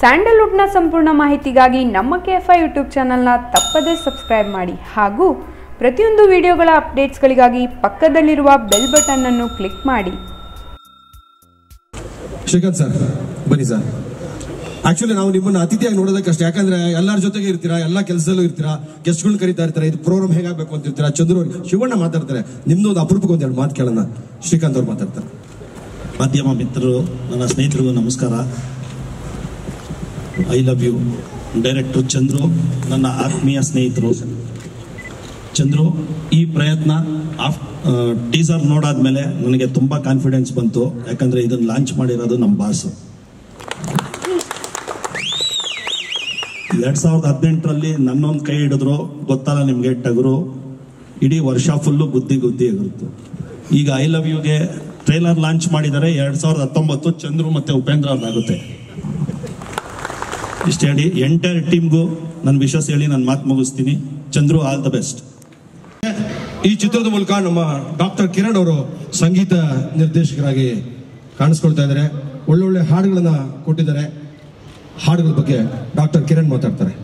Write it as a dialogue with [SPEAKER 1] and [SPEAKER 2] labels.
[SPEAKER 1] ಸ್ಯಾಂಡಲ್ವುಡ್ನ ಸಂಪೂರ್ಣ ಮಾಹಿತಿಗಾಗಿ ನಮ್ಮ ಕೆ ಎಫ್ ಐ ಯೂಟ್ಯೂಬ್ ಚಾನಲ್ನ ತಪ್ಪದೇ ಸಬ್ಸ್ಕ್ರೈಬ್ ಮಾಡಿ ಹಾಗೂ ಪ್ರತಿಯೊಂದು ವಿಡಿಯೋಗಳ ಅಪ್ಡೇಟ್ಸ್ಗಳಿಗಾಗಿ ಪಕ್ಕದಲ್ಲಿರುವ ಬೆಲ್ ಬಟನ್ ಅನ್ನು ಕ್ಲಿಕ್ ಮಾಡಿ.
[SPEAKER 2] ಶ್ರೀಕಾಂತ್ ಸರ್ ಬನ್ನಿ ಸರ್. ಆಕ್ಚುಲಿ ನಾವು ನಿಮ್ಮನ್ನ ಅತಿಥಿಯಾಗಿ ನೋಡೋದಕ್ಕಷ್ಟೇ ಯಾಕಂದ್ರೆ ಎಲ್ಲರ ಜೊತೆಗೆ ಇರ್ತೀರಾ ಎಲ್ಲ ಕೆಲಸದಲ್ಲೂ ಇರ್ತೀರಾ ಗೆಸ್ಟ್ಗಳು ಕರೀತಾ ಇರ್ತಾರೆ ಇದು ಪ್ರೋಗ್ರಾಮ್ ಹೇಗಾಗಬೇಕು ಅಂತ ಇರ್ತೀರಾ ಚಂದ್ರು ಅವ್ರು ಶಿವಣ್ಣ ಮಾತಾಡ್ತಾರೆ ನಿಮ್ದು ಒಂದು ಅಪರೂಪಕ್ಕೆ ಒಂದೆರಡು ಮಾತು ಕೇಳೋಣ. ಶ್ರೀಕಾಂತ್ ಅವ್ರು ಮಾತಾಡ್ತಾರೆ.
[SPEAKER 3] ಮಾಧ್ಯಮ ಮಿತ್ರರು ನನ್ನ ಸ್ನೇಹಿತರಿಗೂ ನಮಸ್ಕಾರ. I love you director Chandru ನನ್ನ ಆತ್ಮೀಯ ಸ್ನೇಹಿತರು. ಚಂದ್ರು ಈ ಪ್ರಯತ್ನ ಆಫ್ ಟೀಸರ್ ನೋಡಾದ್ಮೇಲೆ ನನಗೆ ತುಂಬ ಕಾನ್ಫಿಡೆನ್ಸ್ ಬಂತು. ಯಾಕಂದ್ರೆ ಇದನ್ನು ಲಾಂಚ್ ಮಾಡಿರೋದು ನಮ್ಮ ಬಾಸು ಎರಡು ಸಾವಿರದ ಹದಿನೆಂಟರಲ್ಲಿ ನನ್ನೊಂದು ಕೈ ಹಿಡಿದ್ರು. ಗೊತ್ತಲ್ಲ ನಿಮಗೆ, ಟಗರು. ಇಡೀ ವರ್ಷ ಫುಲ್ಲು ಗುದ್ದಿ ಗುದ್ದಿ ಆಗಿರುತ್ತೆ ಈಗ ಐ ಲವ್ ಯುಗೆ ಟ್ರೈಲರ್ ಲಾಂಚ್ ಮಾಡಿದ್ದಾರೆ ಎರಡ್ ಸಾವಿರದ ಹತ್ತೊಂಬತ್ತು ಚಂದ್ರು ಮತ್ತೆ ಉಪೇಂದ್ರ ಅವ್ರದ್ದಾಗುತ್ತೆ. ಇಷ್ಟೇ ಹೇಳಿ ಎಂಟೈರ್ ಟೀಮ್ಗೂ ನನ್ನ ವಿಶ್ವಾಸ ಹೇಳಿ ನನ್ನ ಮಾತು ಮುಗಿಸ್ತೀನಿ. ಚಂದ್ರು ಆಲ್ ದ ಬೆಸ್ಟ್
[SPEAKER 2] ಈ ಚಿತ್ರದ ಮೂಲಕ ನಮ್ಮ ಡಾಕ್ಟರ್ ಕಿರಣ್ ಅವರು ಸಂಗೀತ ನಿರ್ದೇಶಕರಾಗಿ ಕಾಣಿಸ್ಕೊಳ್ತಾ ಇದ್ದಾರೆ. ಒಳ್ಳೊಳ್ಳೆ ಹಾಡುಗಳನ್ನ ಕೊಟ್ಟಿದ್ದಾರೆ. ಹಾಡುಗಳ ಬಗ್ಗೆ ಡಾಕ್ಟರ್ ಕಿರಣ್ ಮಾತಾಡ್ತಾರೆ.